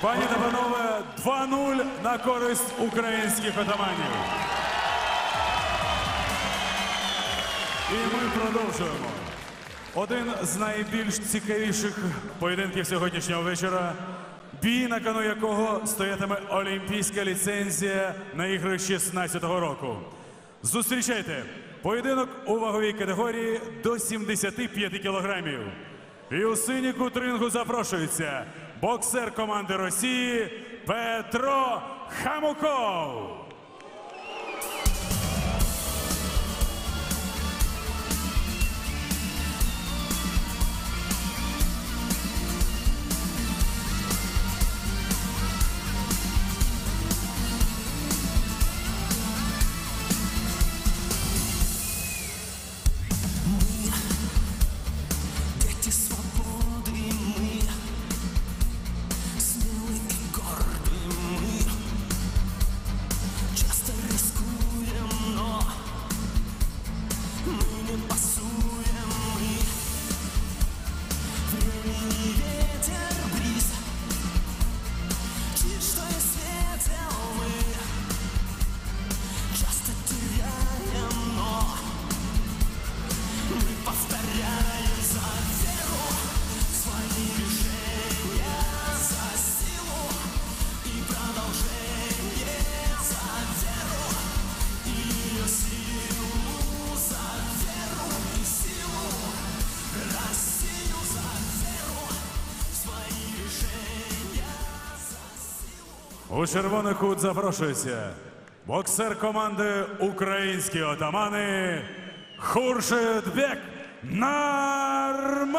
Пані та панове, 2-0 на користь українських отаманів. І ми продовжуємо. Один з найбільш цікавіших поєдинків сьогоднішнього вечора. Бій, на кону якого стоятиме олімпійська ліцензія на ігри 16-го року. Зустрічайте поєдинок у ваговій категорії до 75 кілограмів. І у синій кут рингу запрошується боксер команди Росії Петро Хамуков. У червоний кут запрошується боксер команди Українські отамани Хуршидбек Нарматов.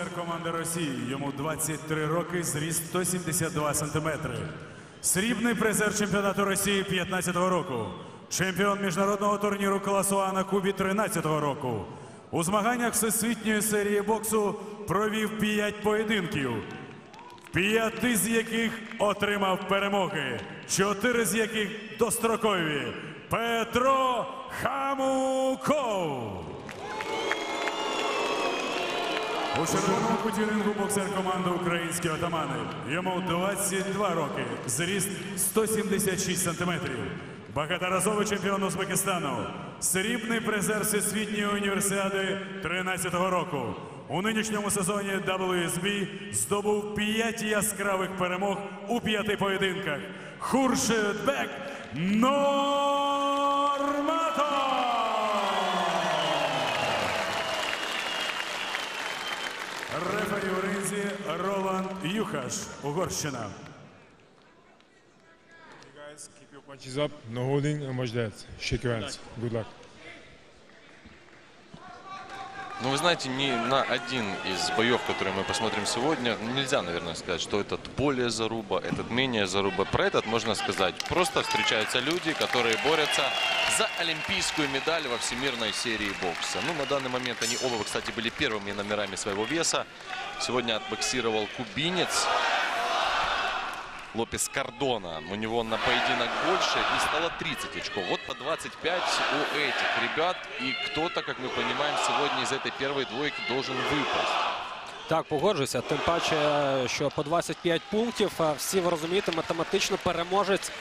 Боксер команди Росії. Йому 23 роки, зріст 172 сантиметри. Срібний призер чемпіонату Росії 15-го року. Чемпіон міжнародного турніру класу на Кубі 13-го року. У змаганнях всесвітньої серії боксу провів 5 поєдинків. П'яти з яких отримав перемоги, чотири з яких дострокові. Петро Хамуков. У червоному куті рингу боксер команди Українські отамани. Йому 22 роки, зріст 176 сантиметрів. Багаторазовий чемпіон Узбекистану, срібний призер Всесвітньої універсіади 13-го року. У нинішньому сезоні WSB здобув 5 яскравих перемог у п'яти поєдинках. Хуршидбек Норматов! ринзі Роланд Юхаш, Угорщина. You guys keep your punches up, no holding, and watch that. Shake your hands. Good luck. Ну, вы знаете, ни на один из боев, которые мы посмотрим сегодня, нельзя, наверное, сказать, что этот более заруба, этот менее заруба. Про этот можно сказать. Просто встречаются люди, которые борются за олимпийскую медаль во всемирной серии бокса. Ну, на данный момент они оба, кстати, были первыми номерами своего веса. Сегодня отбоксировал кубинец. Лопес Кардона. У него на поединок больше и стало 30 очков. Вот по 25 у этих ребят. И кто-то, как мы понимаем, сегодня из этой первой двойки должен выпасть. Так, погоджуюся. Тим паче, що по 25 пунктів, а всі ви розумієте, математично переможець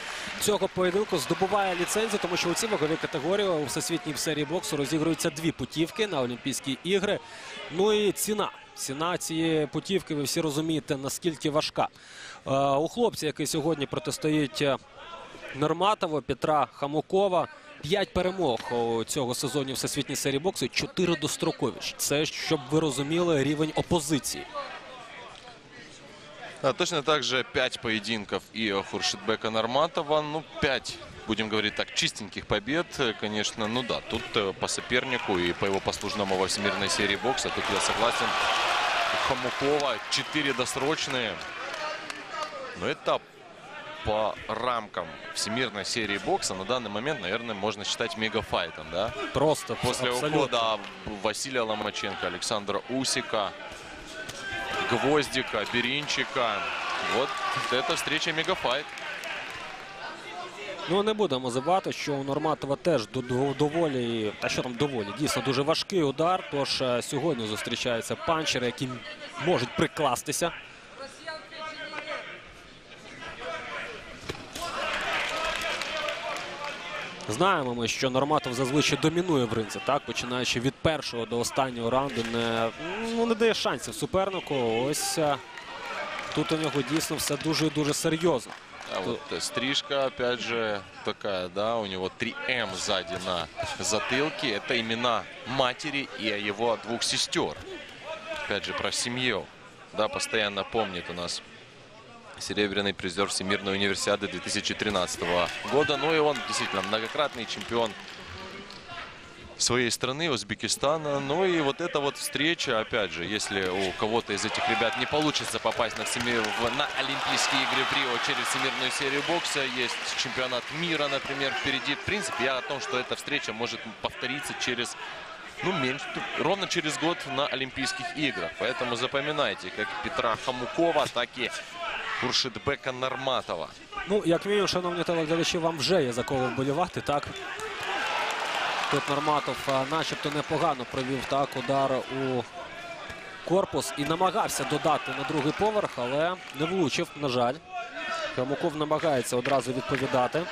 цього поєдинку здобуває ліцензію, тому що у цій ваговій категорії у всесвітній серії боксу розігруються дві путівки на Олімпійські ігри. Ну і ціна. Ціна цієї путівки, ви всі розумієте, наскільки важка. Е, У хлопця, який сьогодні протистоїть е, Норматова, Петра Хамукова. П'ять перемог у цього сезоні всесвітній серії боксу, чотири дострокові. Це щоб ви розуміли рівень опозиції. Да, точно так же 5 поединков и у Хуршидбека Норматова. Ну, 5, будем говорить так, чистеньких побед, э, конечно. Ну да, тут э, по сопернику и по его послужному во всемирной серии бокса, тут я согласен. У Хомукова 4 досрочные. Но это по рамкам всемирной серии бокса на данный момент, наверное, можно считать мегафайтом, да? Просто После абсолютно. ухода Василия Ломаченко, Александра Усика, Гвоздика, Беринчика. Вот эта встреча мегафайт. Ну не будемо забувати, що у Норматова теж до- до- доволі, та що там доволі, дійсно дуже важкий удар. Тож е, сьогодні зустрічаються панчери, які можуть прикластися. Знаємо ми, що Норматов зазвичай домінує в ринці, так починаючи від першого до останнього раунду, не, ну, не дає шансів супернику. Ось е, тут у нього дійсно все дуже і дуже серйозно. А вот э, стрижка, опять же, такая, да, у него 3М сзади на затылке. Это имена матери и его двух сестер. Опять же, про семью. Да, постоянно помнит у нас серебряный призер Всемирной универсиады 2013 года. Ну и он действительно многократный чемпион своей страны, Узбекистана. Ну и вот эта вот встреча, опять же, если у кого-то из этих ребят не получится попасть на, всеми- в- на Олимпийские игры в Рио через Всемирную серию бокса, есть чемпионат мира, например, впереди. В принципе, я о том, что эта встреча может повториться через ну, меньше, ровно через год на Олимпийских играх. Поэтому запоминайте, как Петра Хамукова, так и Куршидбека Норматова. Ну, як мінімум, шановні телеглядачі, вам вже є за кого вболівати, так? Тут Норматов а, начебто непогано провів так удар у корпус і намагався додати на другий поверх, але не влучив, на жаль. Хамуков намагається одразу відповідати.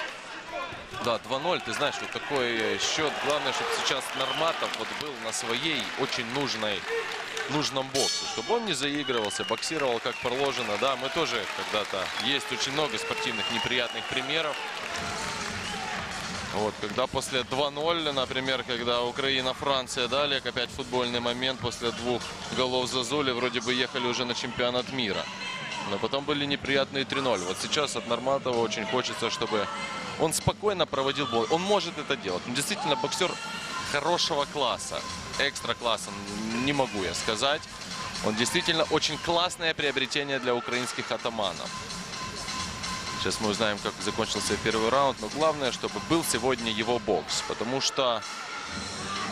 Да, 2-0, ты знаешь, вот такой э, счет. Главное, чтобы сейчас Норматов вот был на своей очень нужной, нужном боксе. Чтобы он не заигрывался, боксировал как положено. Да, мы тоже когда-то, есть очень много спортивных неприятных примеров. Вот, когда после 2-0, например, когда Украина-Франция дали опять футбольный момент после двух голов Зазули, вроде бы ехали уже на чемпионат мира. Но потом были неприятные 3-0. Вот сейчас от Норматова очень хочется, чтобы он спокойно проводил бой. Он может это делать. Он действительно боксер хорошего класса. Экстра класса, не могу я сказать. Он действительно очень классное приобретение для украинских атаманов. Сейчас мы узнаем, как закончился первый раунд. Но главное, чтобы был сегодня его бокс. Потому что,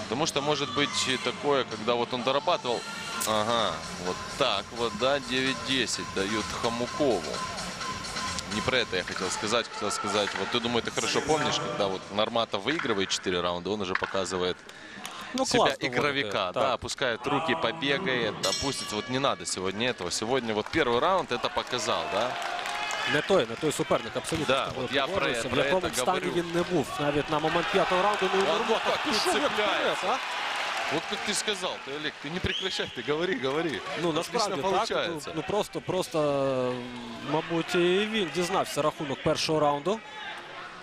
потому что может быть такое, когда вот он дорабатывал. Ага, вот так вот, да, 9-10 дают Хамукову Не про это я хотел сказать. Хотел сказать, вот ты, думаю, ты хорошо помнишь, когда вот Норматов выигрывает 4 раунда, он уже показывает Ну, себя класно игровика, говорити, да, так. опускает руки, побегает, опустится. Вот не надо сегодня этого. Сегодня вот первый раунд это показал, да. Не той, не той суперник, абсолютно. Да, з тобою от я про- погоджуюся. про в якому це б стані говорю. він не був навіть на момент п'ятого раунду. Ну, і Он Норматов вот так пішов як цепляється. вперед, а? Вот как ты сказал, ты, Олег, ты не прекращай, ты говори, говори. Ну Отлично насправді так. Ну, получается. ну просто, просто, м, мабуть, і він дізнався рахунок першого раунду.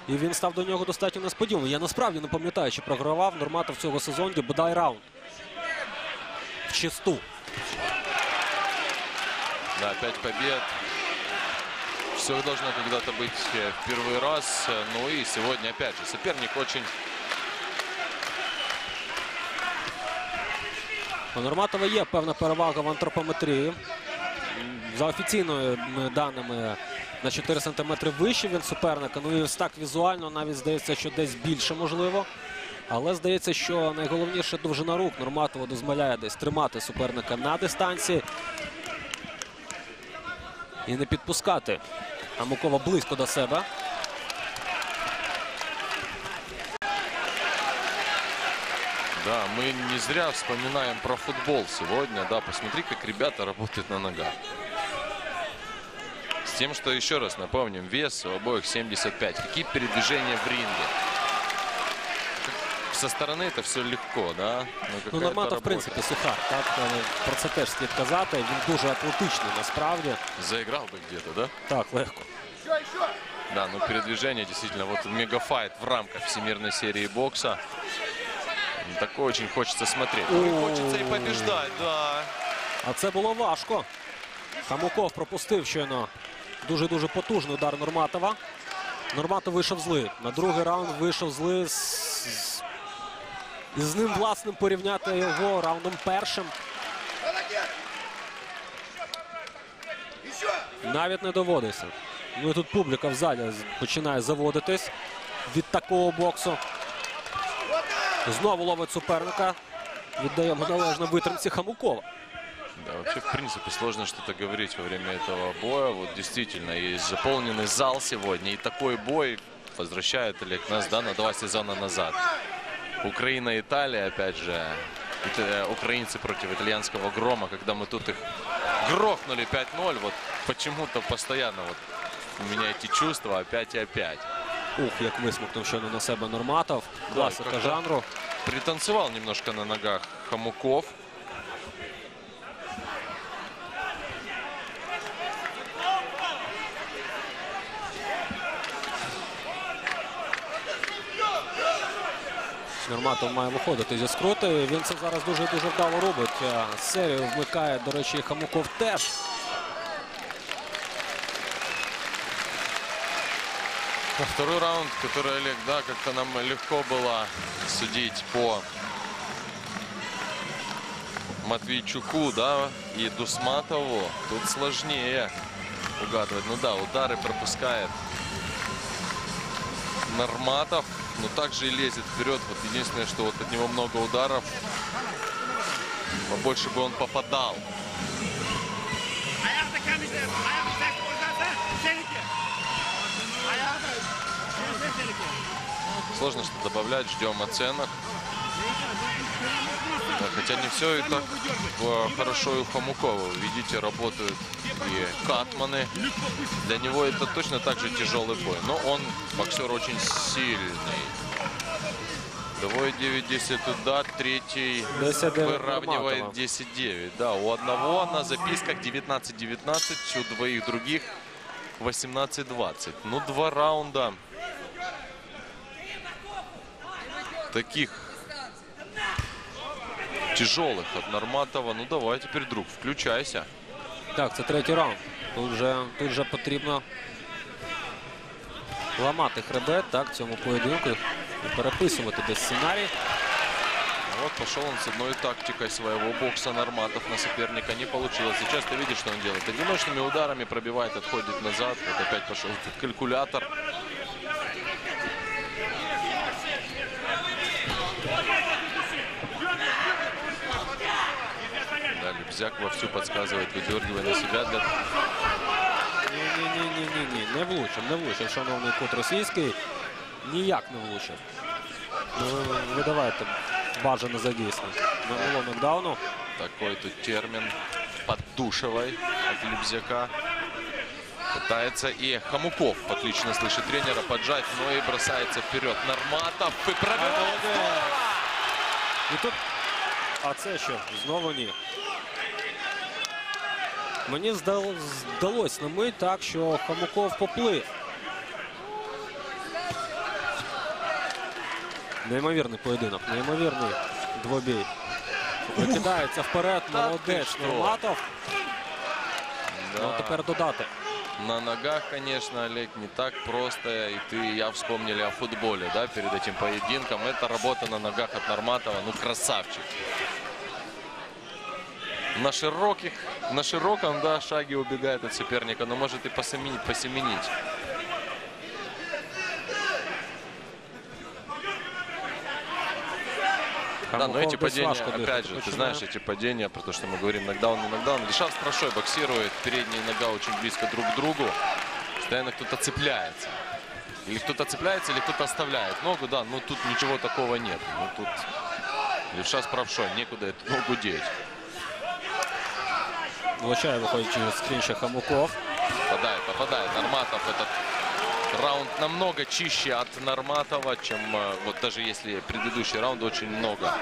І він став до нього достатньо несподівано. Я насправді не пам'ятаю, чи програвав Норматов цього сезону бодай раунд. В чисту. Да, пять побед. Все должно когда-то быть э, в первый раз. Э, Ну и сегодня, опять же, соперник очень У Нурматова є певна перевага в антропометрії. За офіційними даними на 4 см вище він суперника. Ну і ось так візуально навіть здається, що десь більше можливо. Але здається, що найголовніше довжина рук Нурматова дозволяє десь тримати суперника на дистанції і не підпускати Амукова близько до себе. Да, мы не зря вспоминаем про футбол сегодня. Да, посмотри, как ребята работают на ногах. С тем, что, еще раз напомним, вес у обоих 75. Какие передвижения в ринге? Со стороны это все легко, да? Но Ну, какая-то Нурматов, в работа. принципі, сухар. Так? Е, Про це теж слід казати. Він дуже атлетичний насправді. Заиграл бы где-то, да? Так, легко. Да, ну передвижение действительно, вот мегафайт в рамках всемирной серии бокса. Ну, Такое очень хочется смотреть. Ну, и хочется и побеждать, да. А це було важко. Хамуков пропустив щойно дуже-дуже потужний удар Нурматова. Нурматов вийшов злий. На другий раунд вийшов злий. з- з- з ним власним порівняти його раундом першим. Навіть не доводиться. Ну і тут публіка в залі починає заводитись від такого боксу. Знову ловить суперника. Віддаємо належно витримці Хамукова. Да, вообще, в принципе, сложно что-то говорить во время этого боя. Вот действительно, есть заполненный зал сегодня. И такой бой возвращает Олег нас да, на два сезона назад. Украина и Италия, опять же, ит- э, украинцы против итальянского грома, когда мы тут их грохнули 5-0, вот почему-то постоянно вот у меня эти чувства опять и опять. Ух, як висмокнув щойно на себе Нурматов. Класика жанру. Пританцевал немножко на ногах Хомуков. Нурматов має виходити зі скрути. Він це зараз дуже-дуже вдало робить. Серію вмикає, до речі, Хамуков теж. Второй раунд, который, Олег, да, как-то нам легко было судить по Матвейчуку, да, и Дусматову. Тут сложнее угадывать. Ну да, удары пропускает Норматов, но также и лезет вперед. Вот единственное, что вот от него много ударов, побольше бы он попадал. Сложно что добавлять, ждем оценок. Да, хотя не все и так хорошо и у Хомукова. Вы Видите, работают и катманы. Для него это точно так же тяжелый бой. Но он боксер очень сильный. Двое 9-10 туда, третий 10-9 выравнивает Нурматова. 10-9. Да, у одного на записках 19-19, у двоих других 18-20. Ну, два раунда таких тяжелых от Норматова. Ну, давай теперь, друг, включайся. Так, це третій раунд. Тут вже, тут вже потрібно ламати хребет так, в цьому поєдинку і переписувати десь сценарій. Вот пошел он с одной тактикой своего бокса Норматов на соперника. Не получилось. Сейчас ты видишь, что он делает. Одиночными ударами пробивает, отходит назад. Вот опять пошел этот калькулятор. Да, Лебзяк вовсю подсказывает, выдергивая на себя для Ні-ні-ні-ні-ні. Не влучив, не влучив, шановний кут російський. Ніяк не влучив. Ну, ви- видавайте бажане за дійсне. Не було нокдауну. Такой тут термин поддушевой от Лебзяка. Пытается и Хомуков отлично слышит тренера поджать, но и бросается вперед. Норматов и пробивает. І тут. А це що? Знову ні. Мені здал- здалось на мить так, що Хамуков поплив. Неймовірний поєдинок, неймовірний двобій. Викидається вперед, Та ти молодець що? Нурматов. Ну, Да. тепер додати. На ногах, конечно, Олег, не так просто. И ты, и я вспомнили о футболе, да, перед этим поединком. Это работа на ногах от Норматова. Ну, красавчик. на широких, на широком, да, шаге убегает от соперника, но может и посеменить, посеменить. Да, но эти падения, опять же, ты знаешь, эти падения, про то, что мы говорим, нокдаун, не нокдаун. Лишав с Трошой боксирует, передняя нога очень близко друг к другу. Постоянно кто-то цепляется. Или кто-то цепляется, или кто-то оставляет ногу, да, ну тут ничего такого нет. Ну тут левша с правшой, некуда эту ногу деть. Влучає, виходить через клінча Хамуков. Попадает, попадает. Норматов этот раунд намного чище от Норматова, чем э, вот даже если предыдущий раунд очень много.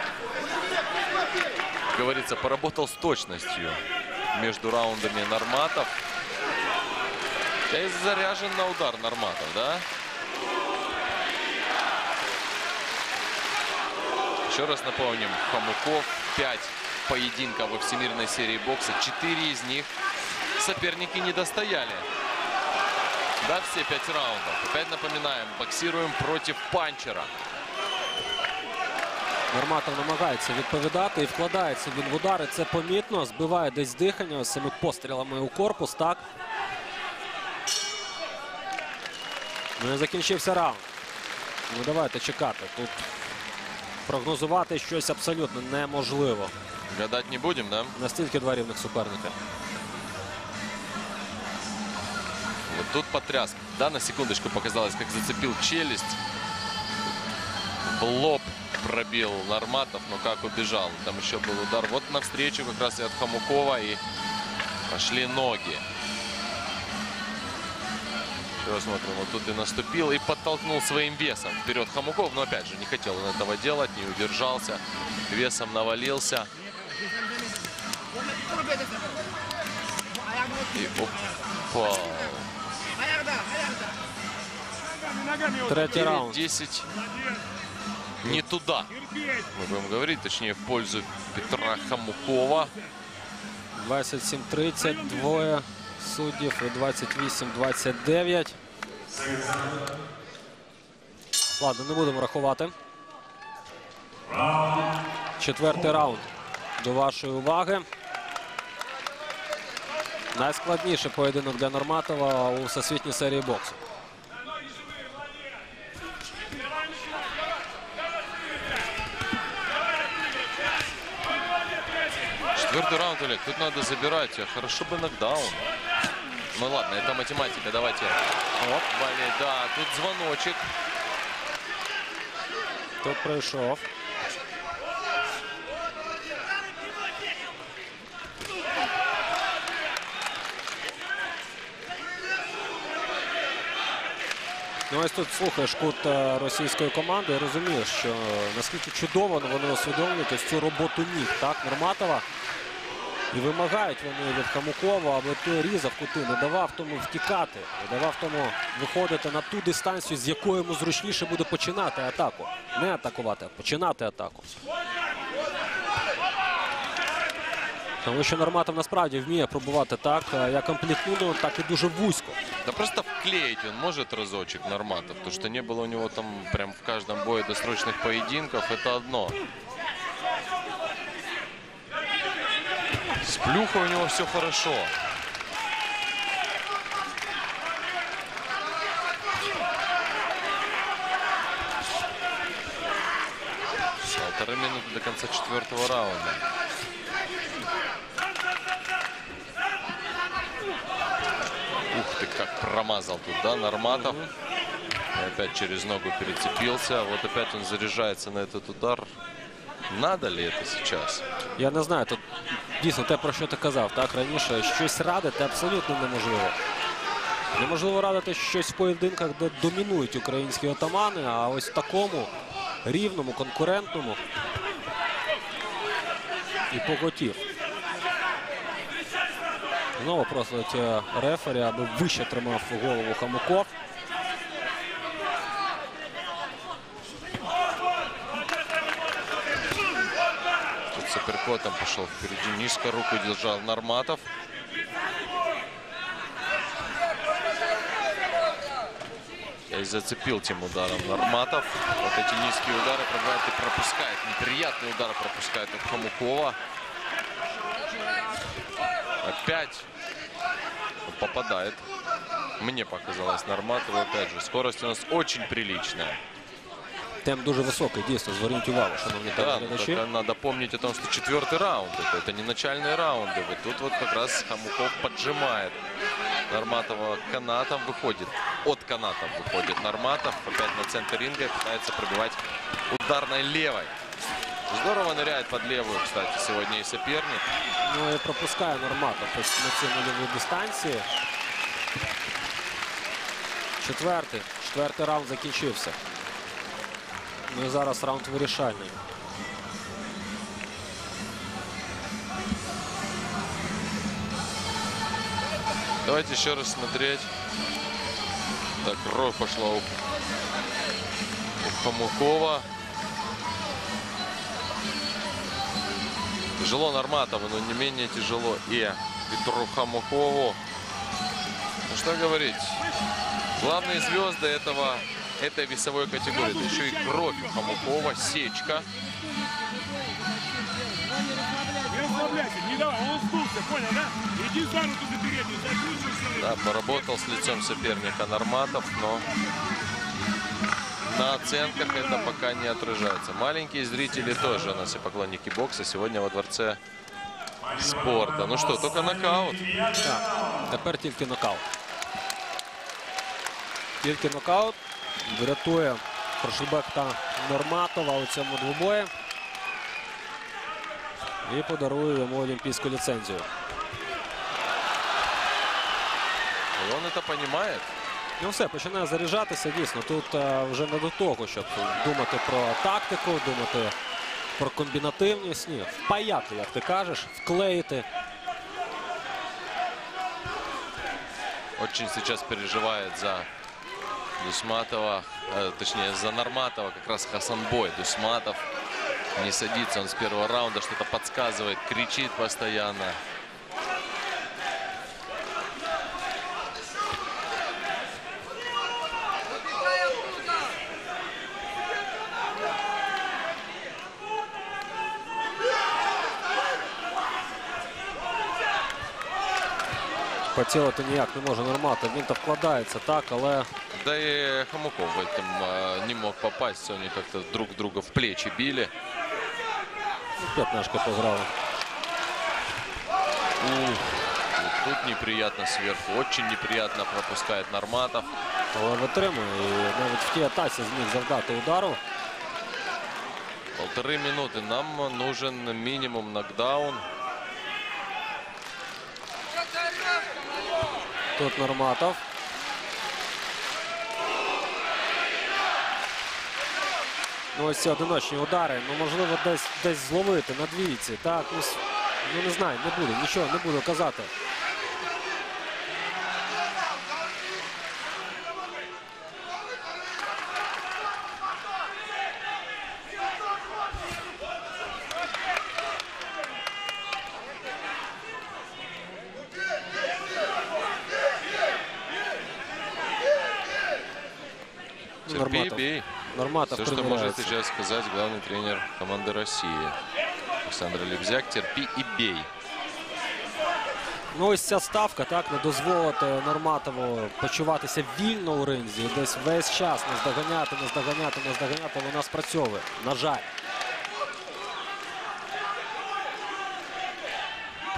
Как говорится, поработал с точностью между раундами Норматов. И заряжен на удар Норматов, да? Еще раз напомним, Хомуков 5 поединков во всемирной серии бокса. 4 из них соперники не достояли. Да, все пять раундов. Опять напоминаем, боксируем против панчера. Норматов намагається відповідати і вкладається він в удари. Це помітно. Збиває десь дихання цими пострілами у корпус. Так. Ну і закінчився раунд. Ну давайте чекати. Тут прогнозувати щось абсолютно неможливо. Гадать не будем, да? Настільки два рівних суперника. Вот тут потряс. Да, на секундочку показалось, как зацепил челюсть. В лоб пробил Норматов, но как убежал. Там еще был удар. Вот навстречу как раз и от Хомукова и пошли ноги. Еще смотрим, вот тут и наступил и подтолкнул своим весом вперед Хомуков. Но опять же, не хотел он этого делать, не удержался. Весом навалился. Третій раунд. 9-10 не туда. Мы будем говорить, точнее, в пользу Петра Хамукова. 27-30, двоє суддів і 28-29. Ладно, не будемо рахувати. Четвертий раунд до вашої уваги. Найскладніший поєдинок для Норматова у всесвітній серії боксу. Четвертый раунд, Олег, тут надо забирать. а Хорошо бы нокдаун. Ну ладно, это математика, давайте. Оп, Вали, да, тут звоночек. Тут пройшов. Ну, ось тут слухаєш кут е, російської команди розумієш, що наскільки чудово вони усвідомлюють ось цю роботу ніг, так, Норматова. І вимагають вони від Хамукова, аби той різав кути, не давав тому втікати, не давав тому виходити на ту дистанцію, з якої йому зручніше буде починати атаку. Не атакувати, а починати атаку. Тому що Норматов насправді вміє пробувати так, е, як амплітуду, так і дуже вузько. Да просто вклеить он может разочек Норматов. То, что не было у него там прям в каждом бое досрочных поединков, это одно. С плюхой у него все хорошо. Полторы минуты до конца четвертого раунда. ты, как промазал тут, да, Норматов. И опять через ногу перецепился. Вот опять он заряжается на этот удар. Надо ли это сейчас? Я не знаю, тут дійсно те, про що ти казав, так раніше щось радити абсолютно неможливо. Неможливо радити щось в поєдинках, де домінують українські отамани, а ось в такому рівному, конкурентному і поготів. Знову просить рефері, аби вище тримав голову Хамуков. Тут с апперкотом пошел впереди. Низко руку держал Норматов. И зацепил тем ударом Норматов. Вот эти низкие удары пробивает и пропускает. Неприятный удар пропускает от Хомукова. 5 попадает. Мне показалось Норматову, опять же, скорость у нас очень приличная. Темп дуже високий, дійсно, зверніть увагу, шановні Да, ну, телеглядачі. только надо помнить о том, что четвертый раунд. Это, это не начальные раунды. Вот тут вот как раз Хомуков поджимает Норматова канатом. Выходит. От канатов выходит Норматов. Опять на центр ринга и пытается пробивать ударной левой. Здорово ныряет под левую, кстати, сегодня и соперник. Ну і пропускає Норматов ось на цій нульовій дистанції. Четвертий. Четвертий раунд закінчився. Ну і зараз раунд вирішальний. Давайте еще раз смотреть. Так, кровь пошла у, у Хомукова. Тяжело Норматову, но не менее тяжело и Петру Хомукову. Ну что говорить. Главные звезды этого, этой весовой категории. Это еще и кровь у сечка. Да? Да, поработал с лицом соперника Норматов, но на оценках это пока не отражается. Маленькие зрители тоже у нас и поклонники бокса сегодня во дворце спорта. Ну что, только нокаут. Так, тепер тільки нокаут. Тільки нокаут врятує Прошибек та Норматова у цьому двобої. І подарує йому олімпійську ліцензію. И он это понимает. Ну все, починає заряджатися. Дійсно, тут е, вже не до того, щоб думати про тактику, думати про комбінативність. Ні, впаяти, як ти кажеш, вклеїти. Очень сейчас переживает за Дусматова, э, точнее за Норматова, как раз Хасанбой. Дусматов не садится, он с первого раунда что-то подсказывает, кричит постоянно. Поцілити ніяк не може Норматов. Він то вкладається так, але Да и Хомуков в этом э, не мог попасть. Они как-то друг друга в плечи били. п'ятнашка пограла. Ух, вот тут неприятно сверху. Очень неприятно пропускает Норматов. Але витримує. І навіть в тій атаці зміг завдати удару. Полторы минуты. Нам нужен минимум нокдаун. Тут Норматов. Ну, ось ці одиночні удари. Ну, можливо, десь десь зловити на двійці. Так, ну, ну не знаю, не буду, нічого не буду казати. Терпи и Норматов. бей. Норматов Все, что может примиряется. сейчас сказать главный тренер команды России. Александр Лебзяк. Терпи и бей. Ну, ось ця ставка так не дозволити Норматову почуватися вільно у ринзі. І десь весь час наздоганяти, наздоганяти, наздоганяти. Вона спрацьовує. На жаль.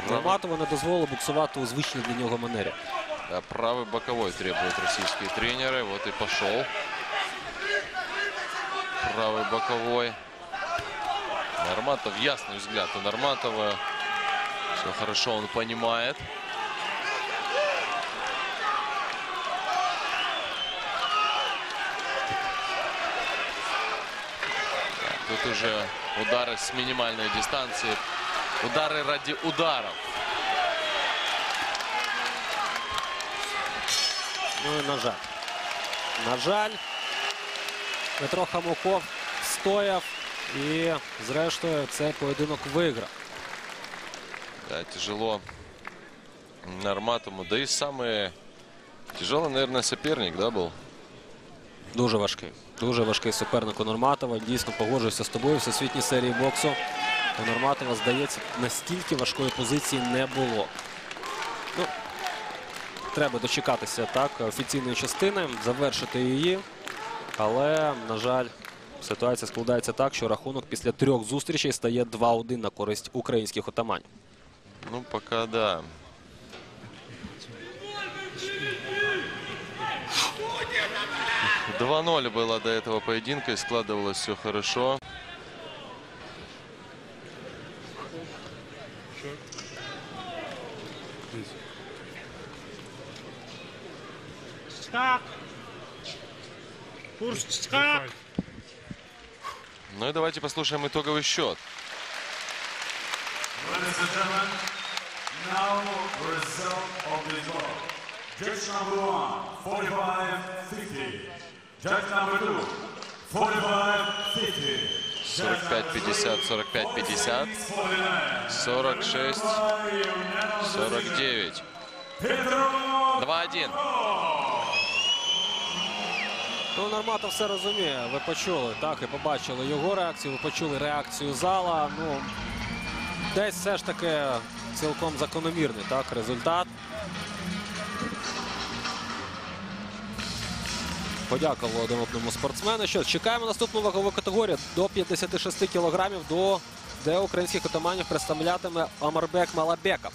Норматову не дозволило буксувати у звичній для нього манері. Да, правый боковой требуют российские тренеры. Вот и пошел. Правый боковой. Норматов, ясный взгляд у Норматова. Все хорошо, он понимает. Тут уже удары с минимальной дистанции. Удары ради ударов. Ну і на жаль. На жаль, Петро Хамуков стояв і, зрештою, цей поєдинок виграв. Да, тяжело Норматому. Да и самый тяжелый, наверное, соперник, да, был? Дуже важкий. Дуже важкий суперник у Норматова. Дійсно погоджуюся з тобою. В всесвітній серії боксу у Норматова, здається, настільки важкої позиції не було. треба дочекатися так офіційної частини, завершити її. Але, на жаль, ситуація складається так, що рахунок після трьох зустрічей стає 2-1 на користь українських отаманів. Ну, пока да. Два 0 было до этого поединка и складывалось все хорошо. Курс скак. Ну и давайте послушаем итоговый счет. Judge number one, 45-50. Judge number two, 45-50. 45-50, 45-50, 46, 49. 2-1. Ну, Норматов все розуміє. Ви почули, так, і побачили його реакцію, ви почули реакцію зала. Ну, десь все ж таки цілком закономірний так, результат. Подякували один одному спортсмену. Що чекаємо наступну вагову категорію до 56 кілограмів, до де українських отаманів представлятиме Омарбек Малабеков.